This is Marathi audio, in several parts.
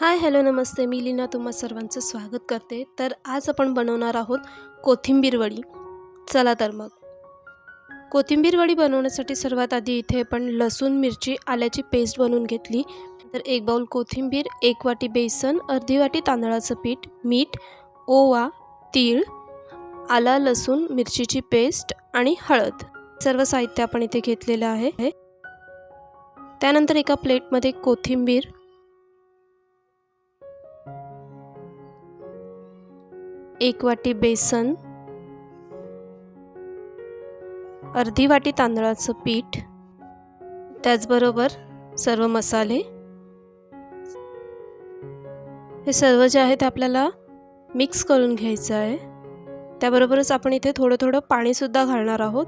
हाय हॅलो नमस्ते. मी लीना तुम्हा सर्वांचं स्वागत करते. तर आज आपण बनवणार आहोत कोथिंबीर वडी. चला तर मग. कोथिंबीर वडी बनवण्यासाठी सर्वात आधी इथे आपण लसूण मिरची आल्याची पेस्ट बनवून घेतली. तर एक बाऊल कोथिंबीर एक वाटी बेसन अर्धी वाटी तांदळाचं पीठ मीठ ओवा तीळ आला लसूण मिरचीची पेस्ट आणि हळद. सर्व साहित्य आपण इथे घेतलेलं आहे. त्यानंतर एका प्लेटमध्ये कोथिंबीर एक वाटी बेसन अर्धी वाटी तांदळाचं पीठ त्याचबरोबर सर्व मसाले. हे सर्व जे आहे ते आपल्याला मिक्स करून घ्यायचं आहे. त्याबरोबरच आपण इथे थोडं थोडं पाणीसुद्धा घालणार आहोत.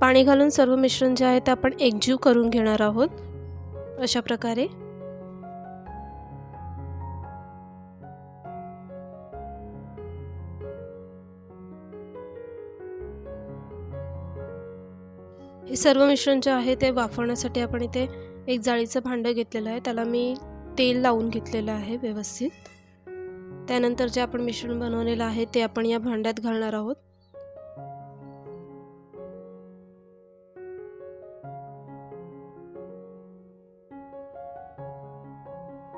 पाणी घालून सर्व मिश्रण जे आहे ते आपण एकजीव करून घेणार आहोत. अशा प्रकारे. हे सर्व मिश्रण जे आहे ते वाफवण्यासाठी आपण इथे एक जाळीचं भांडं घेतलेलं आहे. त्याला मी तेल लावून घेतलेलं आहे व्यवस्थित. त्यानंतर जे आपण मिश्रण बनवलेलं आहे ते आपण या भांड्यात घालणार आहोत.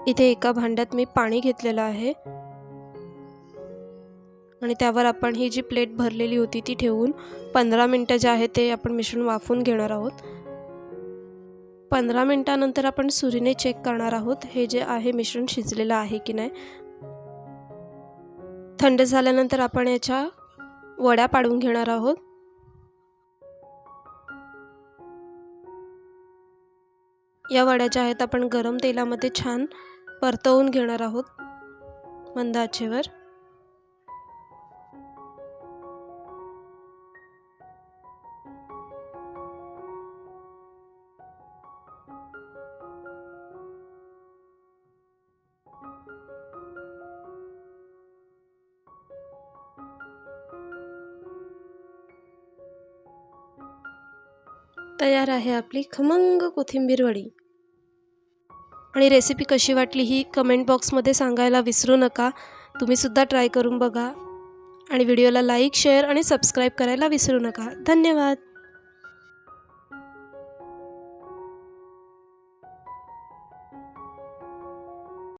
इथे एका भांड्यात मी पाणी घेतलेलं आहे. आणि त्यावर आपण ही जी प्लेट भरलेली होती ती ठेवून पंधरा मिनटं जे आहे ते आपण मिश्रण वाफून घेणार आहोत. पंधरा मिनटानंतर आपण सुरीने चेक करणार आहोत हे जे आहे मिश्रण शिजलेलं आहे की नाही. थंड झाल्यानंतर आपण याच्या वड्या पाडून घेणार आहोत. या वड्या ज्या आहेत आपण गरम तेलामध्ये छान परतवून घेणार आहोत. मंद आचेवर तयार आहे आपली खमंग कोथिंबीर वडी. आणि रेसिपी कशी वाटली ही कमेंट बॉक्समध्ये सांगायला विसरू नका. तुम्हीसुद्धा ट्राय करून बघा. आणि व्हिडिओला लाईक शेअर आणि सबस्क्राईब करायला विसरू नका. धन्यवाद.